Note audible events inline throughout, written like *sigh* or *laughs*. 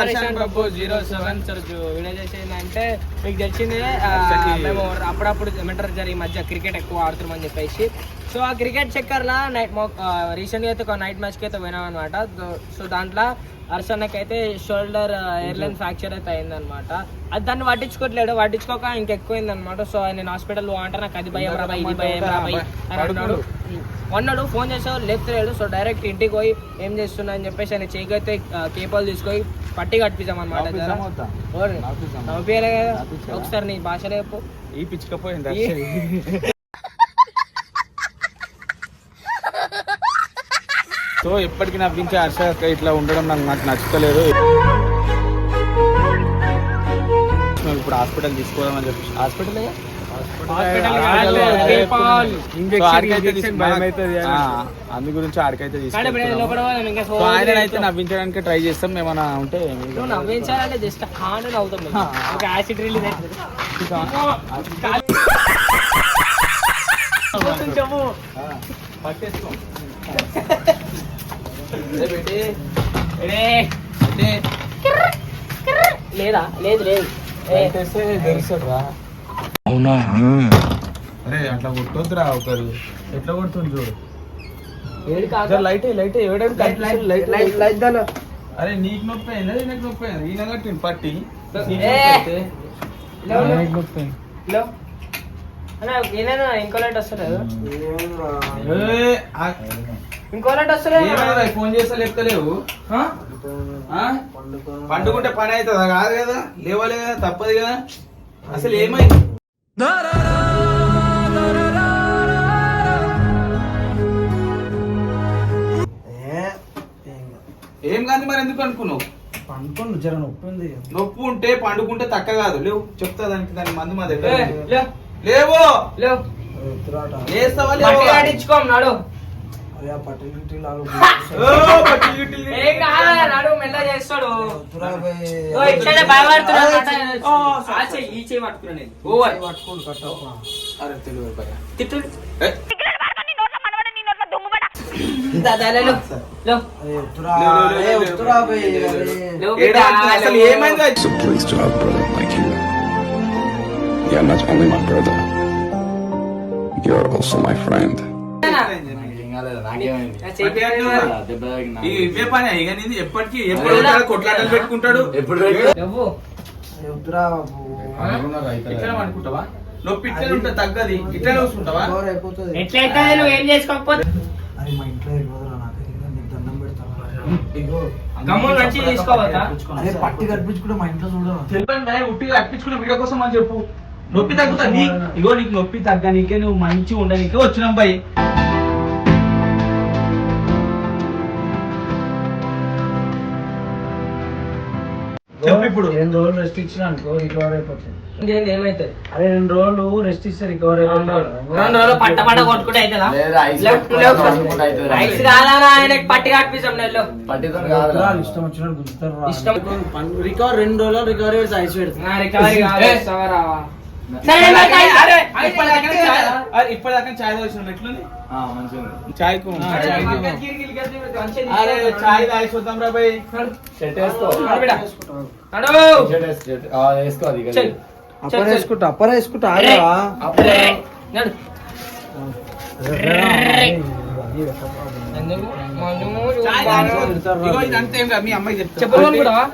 పర్షన్ బాబు zero seven sir video చేసేదంటే మీకు తెలిసిందే మేము అప్పుడప్పుడు ఏమంటారు జర ఈ మధ్య క్రికెట్ ఎక్కువ ఆడుతున్నామని చెప్పేసి సో ఆ క్రికెట్ చక్కర్లా నైట్ రీసెంట్గా అయితే ఒక నైట్ మ్యాచ్కి అయితే పోయినాం అనమాట సో దాంట్లో హర్షన్నకి అయితే షోల్డర్ ఎయిర్లైన్ ఫ్రాక్చర్ అయితే అయిందనమాట అది దాన్ని పట్టించుకోవట్లేడు పట్టించుకోక ఇంకెక్కువైంది అనమాట సో నేను హాస్పిటల్ అంటే నాకు అది భయం రా భయ్, ఇది భయం రా భయ్ అని అన్నాడు అన్నాడు ఫోన్ చేసావు లేపుతలేడు సో డైరెక్ట్ ఇంటికి పోయి ఏం చేస్తున్నా అని చెప్పేసి ఆయన చేయికి అయితే కేపాలు తీసుకొని పట్టి కట్టించాం అనమాట కదా. ఒకసారి నీ భాషలో చెప్పు. ఈ పిచ్చుకపోయింది సో ఎప్పటికీ నవ్వించే హర్ష అక్క ఇట్లా ఉండడం నాకు నాకు నచ్చుతలేదు మేము ఇప్పుడు హాస్పిటల్ తీసుకోదామని చెప్పి హాస్పిటల్. అందు గురించి ఆడికైతే కానీ ఇప్పుడు తీసుకుంటున్నాము. లోపల పోదాం, ఇంకా సో ఆయన అయితే నవ్వించడానికి ట్రై చేస్తాం ఏమైనా ఉంటే నువ్వు నవ్వించాలంటే జస్ట్ యాసిడ్ రిలీజ్ పట్టేసుకో. లేదా? లేదు లేదు. ఏ, అవునా? అరే అట్లా కొట్టొద్దురా ఒకరు. ఎట్లా కొడుతుంది చూడు. లైట్ లైట్ ఎవడైనా light, light, light light, light. దాను. అరే నీకు నొప్పి అయిందా ఈయనకు నొప్పి? అయిందా ఈయన కట్టింది పట్టి. నొప్పి. హలో ఇంకో లైట్ వస్తలేదు ఏ, ఆ- ఇంకో లైట్ వస్తలేదు ఏమైందిరా, ఫోన్ చేస్తా లేపుతలేవు? పండుకుంటే పని అవుతుందా? కాదు కదా. లేవాలి కదా తప్పదు కదా. అసలు ఏమైంది? ఏం కాదు మరి ఎందుకు అనుకున్నావు? పండుకోండి జర నొప్పి ఉంది. నొప్పి ఉంటే పండుకుంటే తక్క కాదు. లేవు చెప్తా దానికి దాని మందు మా దగ్గర. లేవు, లేవు. లేవు. లేస్తావా పట్టి లేవా? ఆడించుకోం నాడు ఓ, పట్టి గిట్టి. ఏం కాదు, నాడు మెల్ల చేస్తాడు ఓ, ఇట్లనే భయపడుతున్నాడు. ఆ చెయ్యి, ఈ చెయ్యి పట్టుకున్నా నేను. ఓ, అని. అరే తెలియదు భయ్యా. తిట్టు. So pleased to have a brother like you. You're not only my brother, you're also my friend. నా చెయ్యి పట్టి పట్టుకున్నా. ఈ ఇవే పని ఇక నీది ఎప్పటికీ ఎప్పుడు ఉంటాడు, కొట్లాటలు పెట్టుకుంటాడు? ఇట్లా అనుకుంటావా నొప్పి ఉంటుంది తగ్గది. ఇట్లా చూసుకుంటావా ఎట్లయితే నువ్వు ఏం చేసుకోకపోతే గమ్మున మంచిగా తీసుకోవద్దా? పట్టి కనిపించుకుంటే మా ఇంట్లో చూడరా ఉట్టిగా వీడియో కోసం అని చెప్పు. నొప్పి తగ్గుతా నీ ఇగో నీకు నొప్పి తగ్గ నీకే నువ్వు మంచిగా ఉండనీకే వచ్చినాం భయ్ చెప్పు ఇప్పుడు. రెండు రోజులు రెస్ట్ ఇచ్చిన అనుకో రికవర్ అయిపోతుంది ఏమైతుంది అరే రెండు రోజులు రెస్ట్ ఇస్తే రికవర్ రెండు రోజులు. పట్ట పట్ట కొట్టుకుంటే అవుతుందా పట్టి నెలలో. అయిపోతుంది ఇష్టం వచ్చినట్టు గుంజుతారు రా. ఇష్టం. రికవర్ రెండు రోజులు రికవరీ ఐస్ పెడుతుంది రికవరీ ఇప్పటిదాకా చాయ్ తాగిన ఎట్లుంది? చాయ్. అరే చాయ్ తాగి చూద్దాం రా భయ్ అప్పర వేసుకుంటా అప్పర వేసుకుంటా. ఆగరా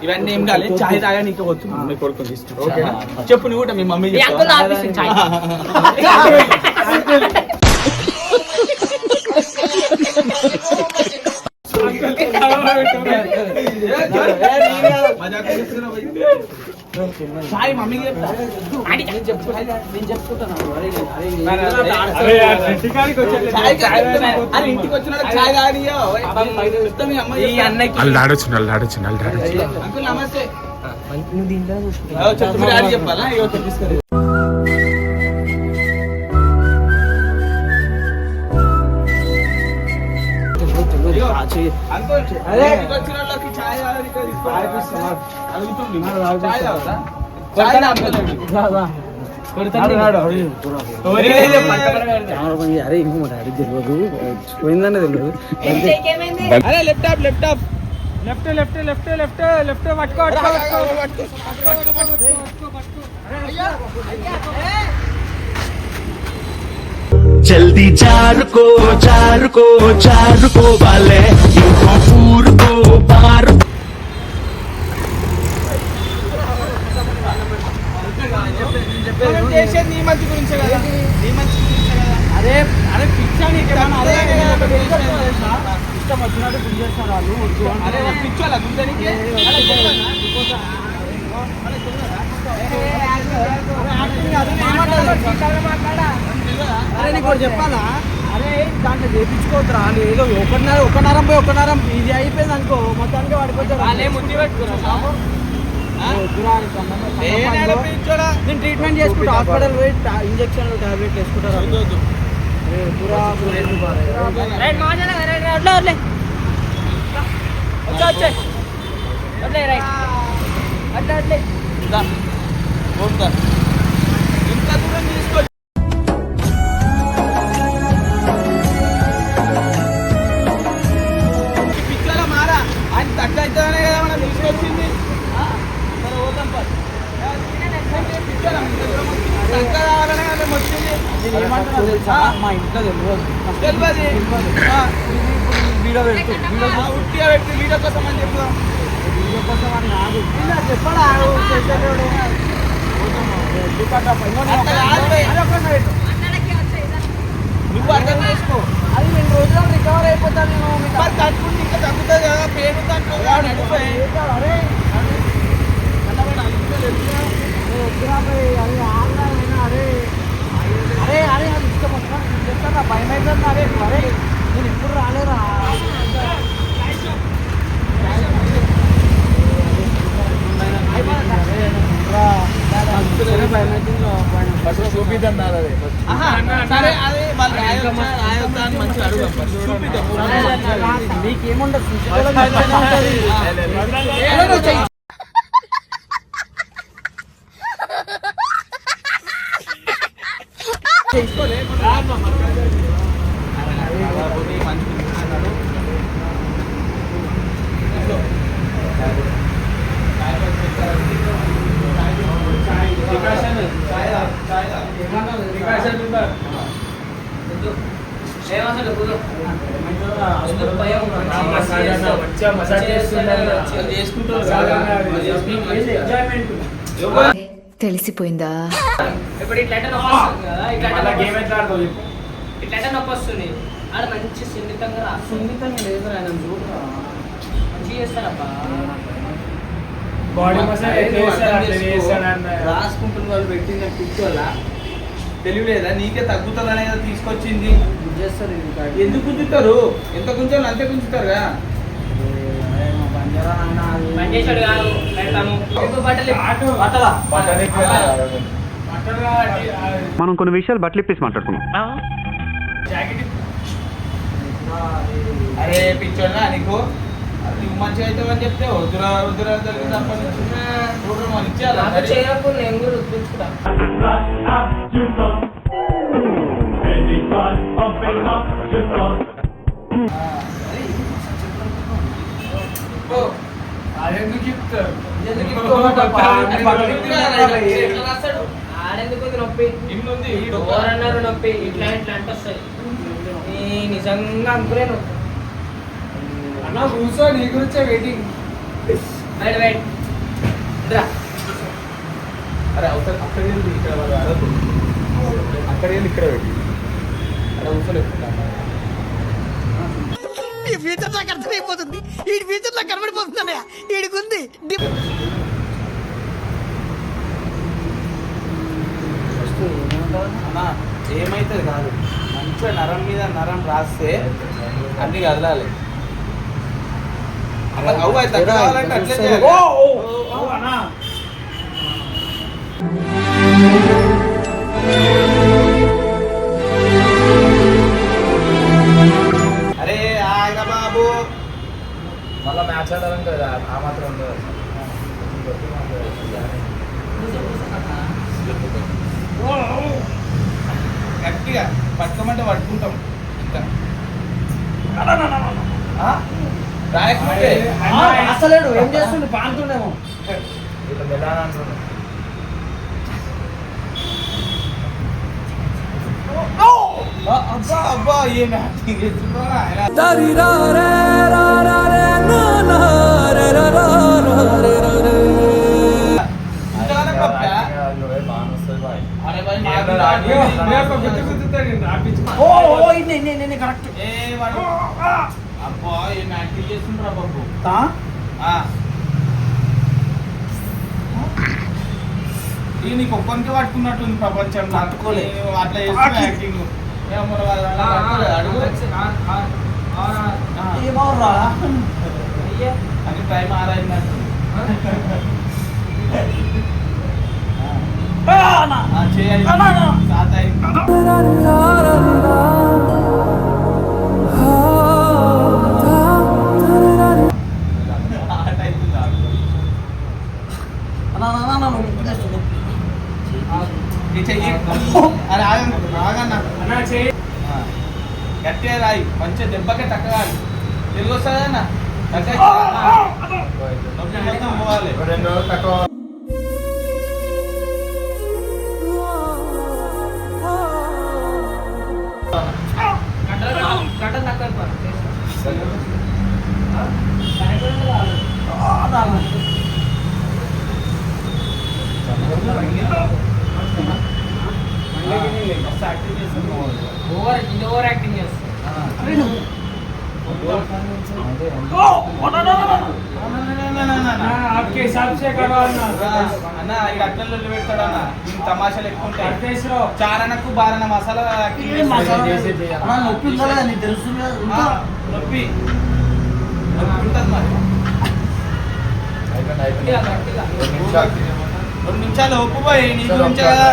ఇవన్నీ ఏం కాదు చాయ్ తాగా నీకు వచ్చు చెప్పు నువ్వు కూడా మీ మమ్మీ. *laughs* మజాక్ చేస్తున్నావు? భయ్. చాయ్ మమ్మీకి చెప్తా. చాయ్ చెప్తున్నా. అరే ఇంటికి వచ్చినాడు చాయ్ తాగియో అన్నకి వాళ్ళు ఆడొచ్చు వాళ్ళు ఆడొచ్చు వాళ్ళు ఆడొచ్చు అంకుల్ నమస్తే. నువ్వు దీంట్లో చూసుకుంటా ఓ, చెప్పు. మీరు ఆడి చెప్పాలా ఇగో, అంకుల్ అరే. ఇంటికి వచ్చిన వాళ్ళకి చాయ్ తాగడానికి తీసుకో. తాగిపిస్తున్నా. అడుగుతుంది మరి తాగిపిస్తా. చాయ్ తాగుతా చాయ్ తాగుతా అరే ఇంకో మాట అడిగి తెలియదు పోయిందనే తెలియదు అరే laptop laptop left left left left left పట్టుకో जल्दी जार को जार को जार को वाले పోయి ఒకన్నరం ఇది అయిపోయింది అనుకో మొత్తానికి? నేను ట్రీట్మెంట్ చేసుకుంటా. హాస్పిటల్ పోయి ఇంజక్షన్ టాబ్లెట్ వేసుకుంటారు? అట్లా వదిలే వచ్చే వచ్చే. వదిలే రైట్. అట్లా ఉట్టిగా పెట్టి వీడియో కోసం అని చెప్తాం వీడియో కోసం అని కాదు చెప్పడా నువ్వు అర్థం చేసుకో అది రెండు రోజులు రికవర్ అయిపోతాను నేను మరి తగ్గుతుంది ఇంకా తగ్గుతుంది కదా పేరు తగ్గుతుంది అరే అరే అరే అది ఇష్టం వస్తాను చెప్తాను భయం అవుతుంది అరే అరే నేను ఇప్పుడు రాలేరా ఆహా, సరే అది వాళ్ళు రాయొద్దా అని మంచిగా అడుగు. చూపిద్దాం. నీకేముండదు చూసుకోవడం ఎట్లయినా ఉంటది. ఏదో నువ్వు చెయ్యి. చేసుకోలే, రామ్మా, మరి. అరే, పోనీ మంచిగా ఉన్నాడు. డికాషన్, చాయ్ తా, చాయ్ తా. డికాషన్ ఉందా? ఏమసలు కూర్చో. ఎందుకు భయం? వాళ్ళు చేసుకుంటారు కదా. ఎవరు? తెలిసిపోయిందా? ఇప్పుడు ఇట్లా ఇట్లా నొప్పి వస్తుంది. ఆడ మంచి సున్నితంగా రా. సున్నితంగా లేదు ఆయన చూడరా. మంచిగా చేస్తారబ్బా. బాడీ రాసుకుంటున్న వాళ్ళు పెట్టిన పిచ్చోళ్ళ. తెలియలేదా? నీకే తగ్గుతుందనే కదా తీసుకొచ్చింది. చేస్తారు ఇంకా ఎందుకు గుంజుతారు? ఎంత గుంజాలి అంతే గుంజుతారు కదా కాదు మనం కొన్ని విషయాలు బట్టలు ఇప్పేసి మాట్లాడుకున్నాం అరే నీకు? నీకు మంచిగా అవుతావు అని చెప్తే వద్దురా వద్దురా ఇచ్చేయాలా? చేయకు నేను కూడా? అరే, పక్కన ఇట్లా రాయలా? ఎట్లా రాస్తాడు? ఆడెందుకు ఉంది నొప్పి? ఇన్ని ఉంది, ఇటు ఒక- ఎవరన్నారు నొప్పి. ఇట్లా ఇట్లా అంటే వస్తాయి ఈ నిజంగా అనుకోలేను అన్న కూర్చో నీ గురించే వెయిటింగ్ వెయిట్ వెయిట్ రా. అరే అవసరం అక్కడ ఇక్కడ. అక్కడ ఇక్కడ అక్కడ కూర్చోలేకుండా ఈ ఫ్యూచర్ నాకు అర్థమైపోతుంది. ఈ ఫ్యూచర్ నాకు కనబడిపోతుందన్నయ్య ఈడికుంది అన్న ఏమైతుంది కాదు. మంచిగా నరం మీద నరం రాస్తే అన్ని కదలాలి. అలా అవ్వ అయితే అట్లా కావాలంటే అట్లే చేయాలి. అరే అబ్బా ఏం యాక్టింగ్ చేస్తుండ్రా బాబు ఆ. ఇది నీకు ఒక్కరికి పట్టుకున్నట్టుంది ప్రపంచం పట్టుకోలే. అట్లా చేస్తున్నా యాక్టింగ్ ఏమో వాళ్ళు అలా పట్టుకోలేదు, అడుగు ఆ. ఏమవురా అని టైం ఆరైందంట ఆ, చేయాలి సాత అయింది. ఆట అయింది *laughs* ఆగండి ఆగన్నా. గట్టిగా రాయి. మంచిగా దెబ్బకే తక్కగాలి తెలుగు వస్తుందన్న తగ్గ పోవాలి. రెండు రోజులు తక్కువ అన్న. ఇక్కడ అట్లలో పెడతాడు అన్న తమాషాలు ఎక్కువ ఉంటాయి. చారణకు బారన మసాలా. నొప్పి ఉందా? నొప్పి. ఉంటుంది మరి. రెండు నిమిషాలు. రెండు నిమిషాలు ఒప్పు పోయి నీ గురించే కదా.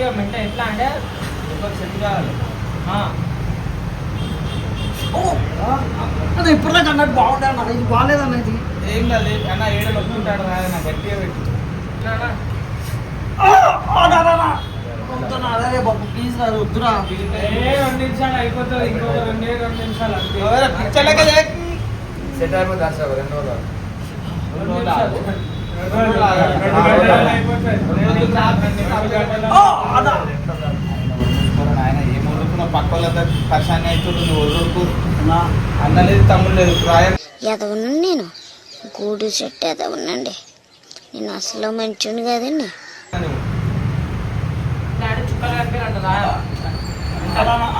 గట్టిగా మెంట ఎట్లా అంటే సెట్ అదే ఇప్పుడు నాకు అన్నట్టు బాగుండే అన్న ఇది బాగాలేదన్న ఇది. ఏం కాదు అన్న ఏడ రా నా గట్టిగా పెట్టి. అదే బాబు ప్లీజ్ రా వద్దురా. పిక్చర్ చేయకు. సెట్ అయిపోతుంది రెండు రెండు ఆగు. రెండు రోజులు ఆగు. రెండు రోజులు నేను. గూడు చెట్టు ఎదవనండి. నేను అసలు మంచుని కదండి.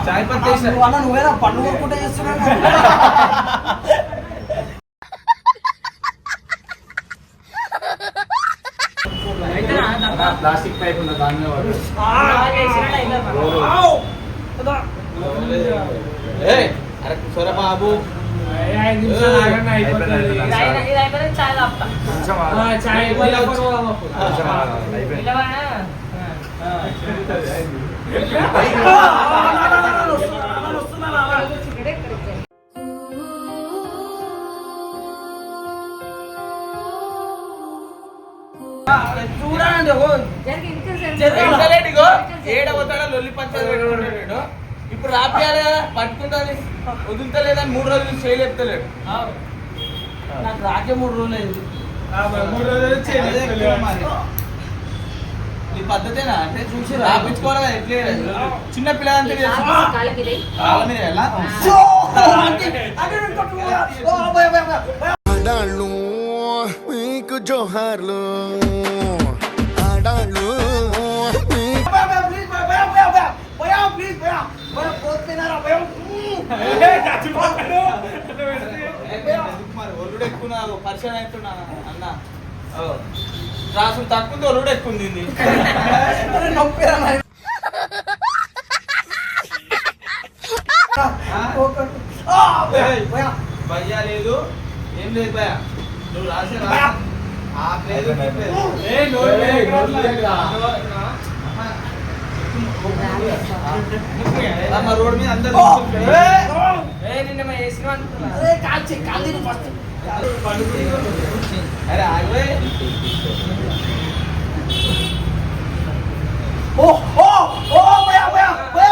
చాయ్ పత్తి నువ్వేనా పండు కొనుక్కుంటే చేస్తున్నావు? *laughs* ప్లాస్టిక్ పైప్ ఉన్న దాని మీద అరే కూర్చోరా బాబు ఐదు పిల్లవాడా? చూడండి ఓ ఎంతలేడు ఇగో ఏడ పోతాడో లొల్లి పంచాలు పెట్టుకుంటాడు. ఇప్పుడు రాపియాలి కదా పట్టుకుంటుంది. వదులుతలేదని మూడు రోజులు చేయలేపుతలేడు నాకు రాకే మూడు రోజులు అయింది. మూడు రోజులు ఈ పద్ధతేనా? అంటే చూసి రాపించుకోవాలి ఎట్లే చిన్న పిల్లలంతా చేస్తున్నా కాళ్ళ మీద ఎలా ఆడాళ్ళు మీకు జోహార్లు. ఒరుడు ఎక్కువ నాకు పరిచయం అవుతున్నా అన్న ఓ. రాసు తక్కువ ఒరుడు ఎక్కువ ఉంది ఇది. ఆ? ఏయ్, భయ్యా లేదు ఏం లేదు భయ్యా నువ్వు రాసే రాసే అమ్మ, రోడ్ మీద అందరు ఏ, నిన్న మా వేసినావు అనుకున్నా. అరే ఆగవే అరే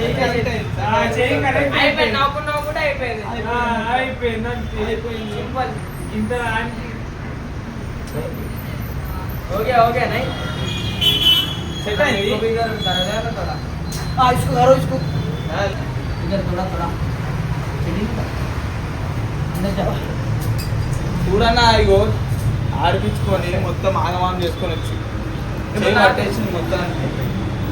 ఐడియా ఆ, ఉంది. చెయ్యి కరెక్ట్ అయింది. అయిపోయింది నవ్వుకుంటూ నవ్వుకుంటూ అయిపోయింది అయిపోయింది సింపుల్ ఇంత ఓకే ఓకే నై సెట్ అయింది इसको करो इसको हाँ। इधर थोड़ा थोड़ा अंदर जाओ చూడన్నా ఇగో ఆడిపించుకొని మొత్తం ఆగమానం చేసుకొని వచ్చి చేయి పట్టేసి మొత్తం ఇంతేనా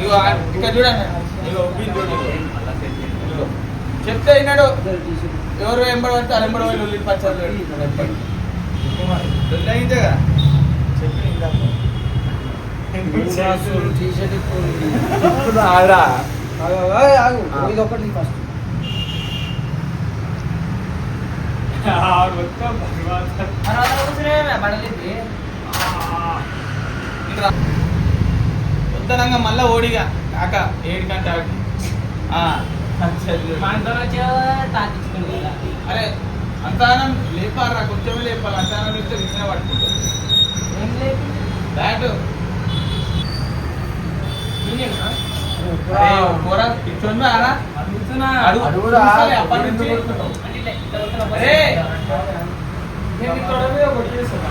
ఇగో ఇక్కడ చూడండి. ఇగో. చెప్తే విన్నాడు ఎవరు ఎంబడి పడితే అది ఎంబడి పోయి ఉల్లి పచ్చారు అయిందేగా చెప్పి ఆగు. ఆగు ఇది ఒకటి ఫస్ట్ తర్వాత కూర్చునే పడలేదు ఉత్తరంగా మళ్ళా ఓడిగా. కాక ఏడు కంటే అరే అంతానం లేపారా? కొంచెమే లేపాలి. అంతానం ఇస్తే విసిన బ్యాట్. కూర ఆరా అడుగుతున్నా అప్పటి నుంచి. అరే. నేను ఒకటి చేస్తున్నా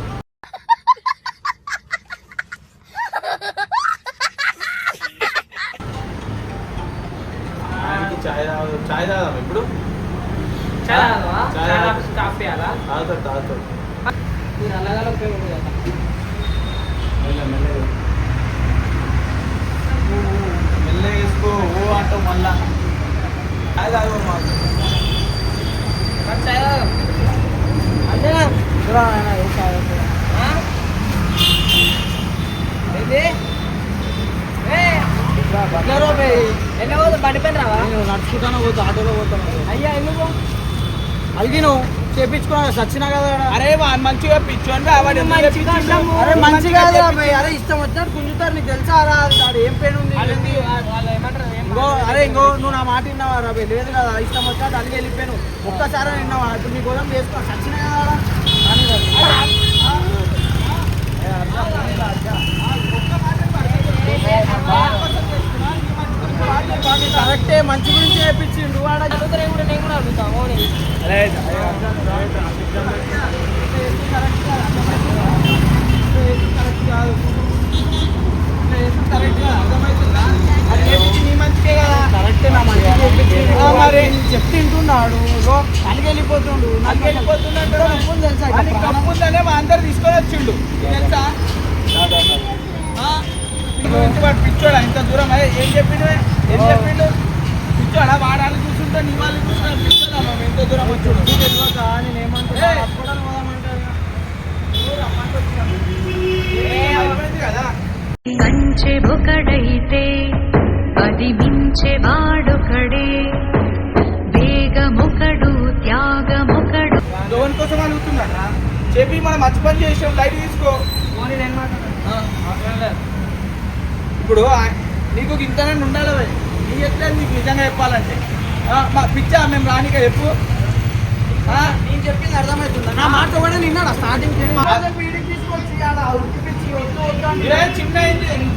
ఎట్లా పోతా బండి పైన రావా నేను నడుచుకుంటాను పోతా ఆటోలో పోతాను అయ్యా ఎందుకు అడిగినావు చేపించుకున్నా సచ్చినా కదా. అరే వాడు మంచిగా పిచ్చోని రావాడు. అరే మంచిగా. అరే ఇష్టం వచ్చినట్టు గుంజుతారు నీకు తెలుసా రా ఆడ ఏం పెయిన్ ఉంది ఇంకో అరే ఇంకో నువ్వు నా మాట విన్నావా రాబే లేదు కదా ఇష్టం వచ్చినట్టు అలిగి వెళ్ళిపోయాను ఒక్కసారి విన్నావా ఇప్పుడు నీ కోసం చేసుకో సచిన కదా. అని కాదు. ఏ, అట్లా పోనీలా, అట్లా. కరెక్టే మంచి గురించి చేయించిండు వాడ అడుగుతారే కూడా నేను కూడా అడుగుతాను అవును. కరెక్టే నా మంచి చేయించిండు ఆ, మరి. చెప్తే వింటున్నాడు ఇగో అలిగి వెళ్ళిపోతుండు నాకు వెళ్ళిపోతుందంటే నొప్పులు తెలుసా అందరు తీసుకొని వచ్చిండు తెలుసా? నీ వాడు పిచ్చోడా? ఇంత దూరం? అయ్యే ఏం చెప్పిండు ఏం చెప్పిండు? పిచ్చోడా? వాడాలి చూస్తుంటే నీ వాళ్ళు చూస్తున్నా పిచ్చోడా? మేము ఇంత దూరం వచ్చాడు. నేను ఏమంటున్నా కంచె ఒకడైతే పది మించె వాడొకడే. వేగమొకడు త్యాగమొకడు. లోన్ కోసం అడుగుతున్నాడా చెప్పి మనం మంచి పని చేసాం లైట్ తీసుకో. నేను మాట్లాడను. ఇప్పుడు నీకు ఇంతనే ఉండాలి. నీ ఎట్లా నీకు నిజంగా చెప్పాలంటే. మా పిచ్చా మేము రానిక చెప్పు? నేను చెప్పింది అర్థమవుతుందా? నా మాట కూడా నిన్నాడు స్టార్టింగ్ అంటే. చిన్న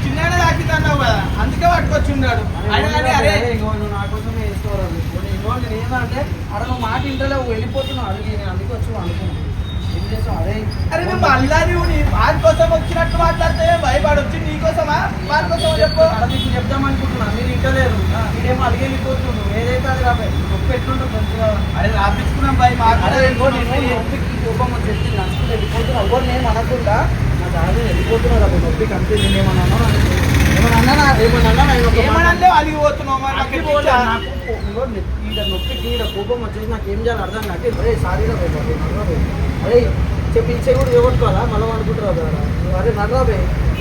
చిన్న తాకితున్నావు కదా. అందుకే పట్టుకొచ్చి ఉన్నాడు ఆయన కానీ అరే. ఇంకో నువ్వు నా కోసమే వేసుకోవాలి ఏమంటే అక్కడ మాట ఇంటలేవు వెళ్ళిపోతున్నావు. అడిగి నేను అందుకే వచ్చి అనుకున్నాను అరే మేము అల్లాని నీ వాడి కోసం వచ్చినట్టు మాట్లాడితే భయపడి వచ్చి నీ కోసమా? వాడి కోసం చెప్పు. అక్కడ మీకు చెప్దాం అనుకుంటున్నా మీరు ఇంటలేరు మీరేమో అడిగి వెళ్ళిపోతున్నావు ఏదైతే అది రాబోయే నొప్పి ఎట్లుంటుంది మంచిగా. అరే రాపించుకున్నాం భయ్ నొప్పికి కోపం వచ్చేసి నడుచుకుంటూ వెళ్ళిపోతున్నా. ఎవరు నేను అనకుండా నా దారి వెళ్ళిపోతున్నా రాబోయే నొప్పికి అంతే ఏమనంటే అలిగి పోతున్నావు మరి నాకు ఈడ నొప్పికి ఈడ కోపం వచ్చేసి నాకు ఏం చేయాలి అర్థం కాకే అరే సారీ రా బాబు అరే చెప్పి ఇచ్చే కూడా ఇవ్వట్టుకోవాలా మళ్ళీ అనుకుంటారా బాబా అరే నర్రాబే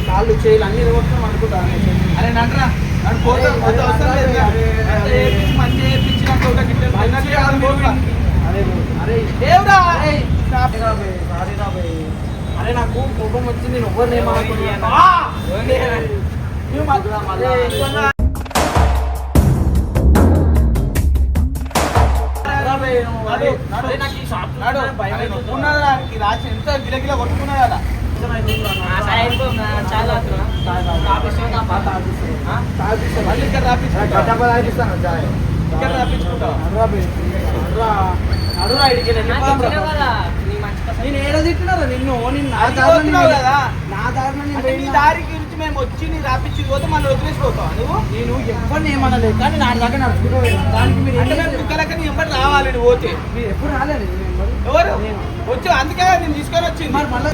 కాళ్ళు చేయాలి అన్ని ఇవ్వట్టుకుని అనుకుంటా అరే లేదు అరే, కాదు నాకు కోపం వచ్చి నేను ఎవరిని ఏమనుకున్నాను ఆ! నువ్వు మాత్రం రాత్రి ఎంత గిలగిల కొట్టుకున్నదా ఆ సైడ్కు నా చాలా అవుతున్నా. తాపిస్తావు, తాపా. మళ్ళీ ఇక్కడ రాపించుకుంటావా ఇక్కడ కదా. నేను ఏడ తిట్టినారా నిన్ను నేను నా కదా. నా దారిలో నేను అంటే నీ పోయినా. దారి గురించి మేము వచ్చి నీ రాపించి పోతే మళ్ళీ వదిలేసిపోతావా నువ్వు నేను ఎవరిని ఏమనలేదు కానీ నా దగ్గర నడుచుకుంటూ. దానికి మీరు అంటే మేము చేశారు? కుక్కలకి నీ ఎంబడి రావాలి నువ్వు పోతే మీరు ఎప్పుడు రాలేదు. ఎవరు. వచ్చి అందుకే నేను తీసుకొని వచ్చింది మరి మళ్ళీ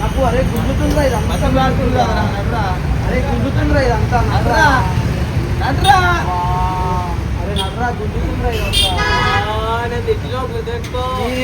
నాకు అరే గుద్దుతుండ్రా ఇదంతా అసలు రాకుండా. అరే గుద్దుతుండ్రా ఇదంతా నడురా. నడురా. అరే నడ్రా గుద్దుతుండ్రా ఇదంతా నేను తెచ్చిలో